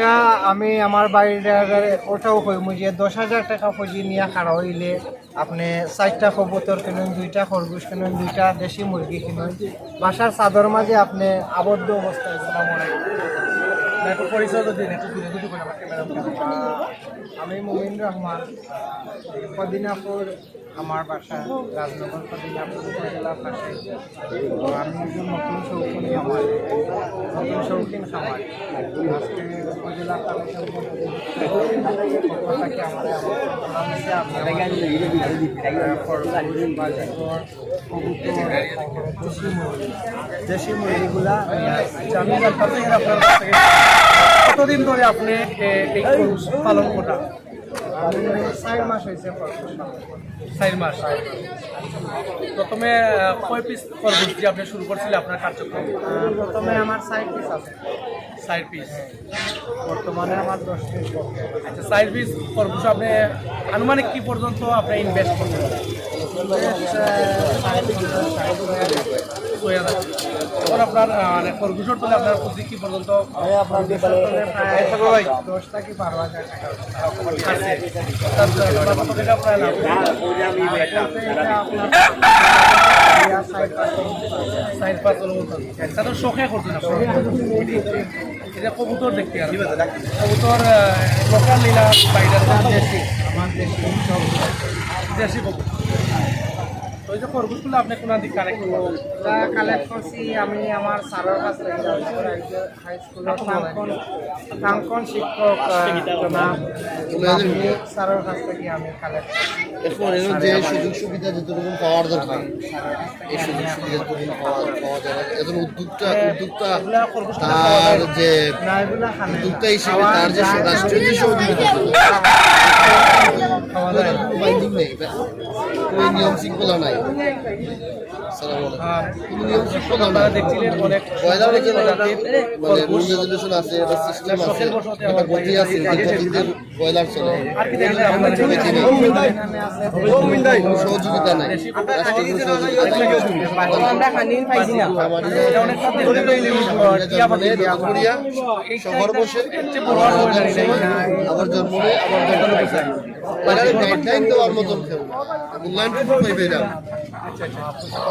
এটা আমি আমার বাড়ির ওটাও কইম যে দশ হাজার টাকা পুঁজি নিয়ে খাড়া হইলে আপনি চারটা কবুতর কিনুন, দুইটা খরগোশ কিনুন, দুইটা দেশি মুরগি কিনুন। বাসার চাদর মাঝে আপনি আবদ্ধ অবস্থায় আমি মুমিন রহমান পদিনাপুর আমার বাসা, রাজনগর পদিনাপুর উপজেলা পাশে। আমি একজন নতুন শৌখিন খামার নতুন শৌখিন খামার আজকে উপজেলা কথাকে আমার দেশি মুরগিগুলা আমি কতদিন ধরে আপনি এই পালন করা। চার মাস হয়েছে। চার মাস। প্রথমে কয় পিস খরগোশ দিয়ে আপনি শুরু করছিলেন আপনার কার্যক্রম? প্রথমে আমার সাইড পিস আছে। চার পিস বর্তমানে আমার দশ পিস আচ্ছা চার পিস খরগোশ আপনি আনুমানিক কি পর্যন্ত আপনি ইনভেস্ট করবেন তখন আপনার মানে খরগোশের তলে আপনার পুঁজি কি পর্যন্ত? দশ থেকে বারো হাজার টাকা? তো শখে করছেন এটা কবুতর দেখতে কবুতর লোকাল লীলা বাইরের দেশি। আমার দেশি এই যে খরগোশগুলো আপনি কোন দিক করবেন এটা কালেক্ট করছি আমি আমার স্যারের কাছ থেকে হাই স্কুলের কাঙ্কন কাঙ্কন শিক্ষক স্যারের কাছ থেকে আমি কালেক্ট এর যে সুযোগ সুবিধা যতটুকু পাওয়ার দরকার। এই সুযোগ সুবিধা যতটুকু পাওয়া পাওয়া যাবে এখন উদ্যোক্তা উদ্যোক্তা তার যে না এগুলা খানে। উদ্যোক্তা হিসেবে তার যে রাষ্ট্রীয় যে সহযোগিতা খাওয়া যায়। না। বাইন্ডিং নেই নিয়ম শৃঙ্খলা নাই। 오늘 আর আপনারা দেখছিলেন অনেক এটা আবার জন্ম আবার মূল্যায়ন পাইবে এরা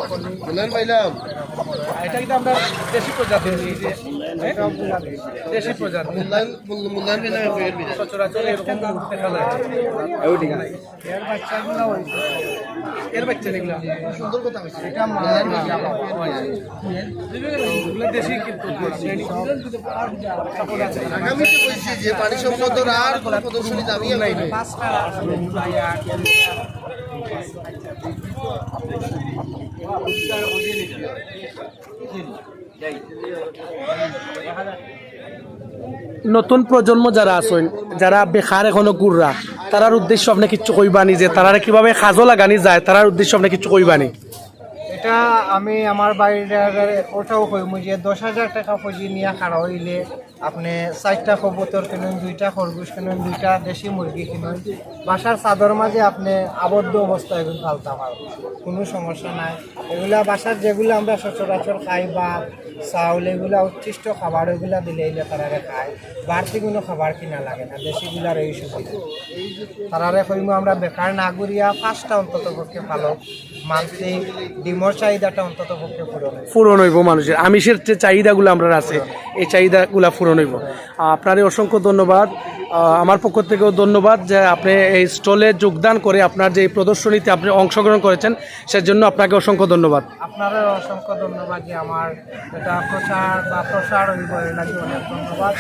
মূল্যায়ন পাইলাম এটা কিন্তু আমরা দেশি যে হ্যাঁ? দেশি প্রজাতি। মূল্যায়ন মূল্য- মূল্যায়ন পেলাম সচরাচর এরকম দেখা যায়। এর বাচ্চাগুলো এর বাচ্চা এগুলো সুন্দর কথা হয়েছে। এটা মায়ের বাচ্চা এগুলো দেশি কিন্তু বলছি যে পানি সম্পদের আর কোনো প্রদর্শনী দাবি নাই। নতুন প্রজন্ম যারা আছেন, যারা বেকার এখনও গুররা তারার উদ্দেশ্য আপনি কিছু কইবানি যে তারা কীভাবে সাজো লাগানি যায়, তারার উদ্দেশ্য আপনি কিচ্ছু কইবানি? এটা আমি আমার বাড়ির ওটাও কইমু যে দশ হাজার টাকা পুঁজি নিয়ে খাড়া হইলে আপনি চারটা কবুতর কিনুন, দুইটা খরগোশ কিনুন, দুইটা দেশি মুরগি কিনুন, বাসার চাদর মাঝে আপনি আবদ্ধ অবস্থায় এগুলো ফালতে পারবেন কোনো সমস্যা নাই। এগুলা বাসার যেগুলো আমরা সচরাচর খাই বা চাউল, এগুলা উচ্ছিষ্ট খাবার, এগুলা দিলে এলে তারারে খায়। বাড়তি কোনো খাবার কিনা লাগে না, দেশিগুলার এই সুবিধা। তারারে কইমু আমরা বেকার না ঘুরিয়া পাঁচটা অন্তত পক্ষে ভালো। মান্থলি ডিমর চাহিদাটা অন্তত পক্ষে পূরণ হয়। পূরণ হইব মানুষের। আমিষের যে চাহিদাগুলো আমরা আছে এই চাহিদাগুলো পূরণ হইব। আপনার অসংখ্য ধন্যবাদ। আমার পক্ষ থেকেও ধন্যবাদ যে আপনি এই স্টলে যোগদান করে আপনার যে প্রদর্শনীতে আপনি অংশগ্রহণ করেছেন সেজন্য আপনাকে অসংখ্য ধন্যবাদ। আপনারও অসংখ্য ধন্যবাদ যে আমার এটা প্রচার বা প্রসার অনেক ধন্যবাদ।